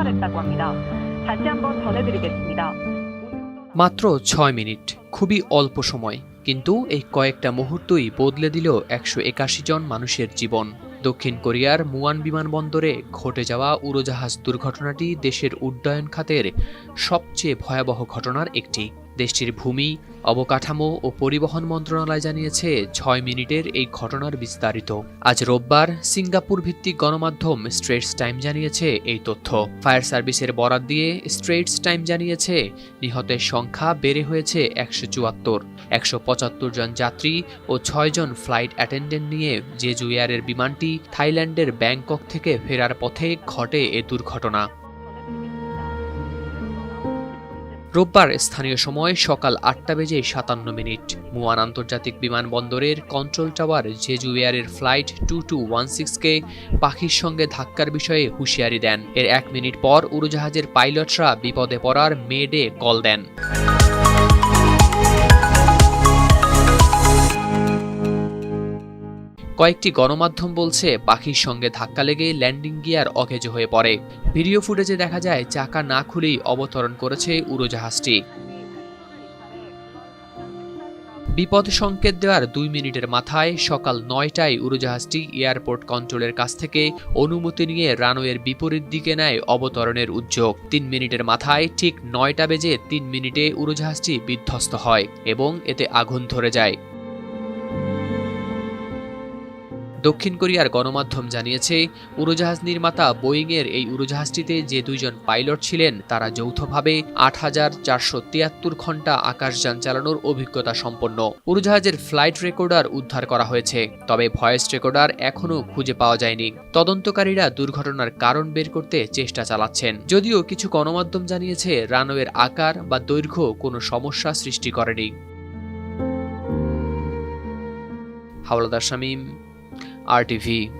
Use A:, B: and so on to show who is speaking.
A: 출발했다고 합니다. 다시 한번 전해드리겠습니다.
B: মাত্র ছয় মিনিট খুবই অল্প সময় কিন্তু এই কয়েকটা মুহূর্তই বদলে দিল একশো একাশি জন মানুষের জীবন দক্ষিণ কোরিয়ার মুয়ান বিমানবন্দরে ঘটে যাওয়া উড়োজাহাজ দুর্ঘটনাটি দেশের উড্ডয়ন খাতের সবচেয়ে ভয়াবহ ঘটনার একটি দেশটির ভূমি, অবকাঠামো ও পরিবহন মন্ত্রণালয় জানিয়েছে ছয় মিনিটের এই ঘটনার বিস্তারিত। আজ রোববার সিঙ্গাপুর ভিত্তিক গণমাধ্যম স্ট্রেটস টাইম জানিয়েছে এই তথ্য। ফায়ার সার্ভিসের বরাত দিয়ে স্ট্রেটস টাইম জানিয়েছে, নিহতের সংখ্যা বেড়ে হয়েছে একশো চুয়াত্তর। একশো পঁচাত্তর জন যাত্রী ও ছয়জন ফ্লাইট অ্যাটেন্ডেন্ট নিয়ে জেজু এয়ারের বিমানটি থাইল্যান্ডের ব্যাংকক থেকে ফেরার পথে ঘটে এ দুর্ঘটনা। রোববার স্থানীয় সময় সকাল আটটা বেজে সাতান্ন মিনিট। মুয়ান আন্তর্জাতিক বিমানবন্দরের কন্ট্রোল টাওয়ার জেজু এয়ারের ফ্লাইট টু টু ওয়ান সিক্সকে পাখির সঙ্গে ধাক্কার বিষয়ে হুঁশিয়ারি দেন। এর এক মিনিট পর উড়োজাহাজের পাইলটরা বিপদে পড়ার মেডে কল দেন। কয়েকটি গণমাধ্যম বলছে, পাখির সঙ্গে ধাক্কা লেগে ল্যান্ডিং গিয়ার অকেজো হয়ে পড়ে। ভিডিও ফুটেজে দেখা যায়, চাকা না খুলেই অবতরণ করেছে উড়োজাহাজটি। বিপদ সংকেত দেওয়ার দুই মিনিটের মাথায় সকাল নয়টায় উড়োজাহাজটি এয়ারপোর্ট কন্ট্রোলের কাছ থেকে অনুমতি নিয়ে রানওয়ের বিপরীত দিকে নেয় অবতরণের উদ্যোগ। তিন মিনিটের মাথায় ঠিক নয়টা বেজে তিন মিনিটে উড়োজাহাজটি বিধ্বস্ত হয় এবং এতে আগুন ধরে যায়। দক্ষিণ কোরিয়ার গণমাধ্যম জানিয়েছে, উড়োজাহাজ নির্মাতা বোয়িংয়ের এই উড়োজাহাজটিতে যে দুইজন পাইলট ছিলেন, তারা যৌথভাবে আট হাজার চারশো তিয়াত্তর ঘণ্টা আকাশযান চালানোর অভিজ্ঞতা সম্পন্ন। উড়োজাহাজের ফ্লাইট রেকর্ডার উদ্ধার করা হয়েছে, তবে ভয়েস রেকর্ডার এখনও খুঁজে পাওয়া যায়নি। তদন্তকারীরা দুর্ঘটনার কারণ বের করতে চেষ্টা চালাচ্ছেন। যদিও কিছু গণমাধ্যম জানিয়েছে, রানওয়ের আকার বা দৈর্ঘ্য কোনো সমস্যা সৃষ্টি করেনি। হাওলাদার শামীম RTV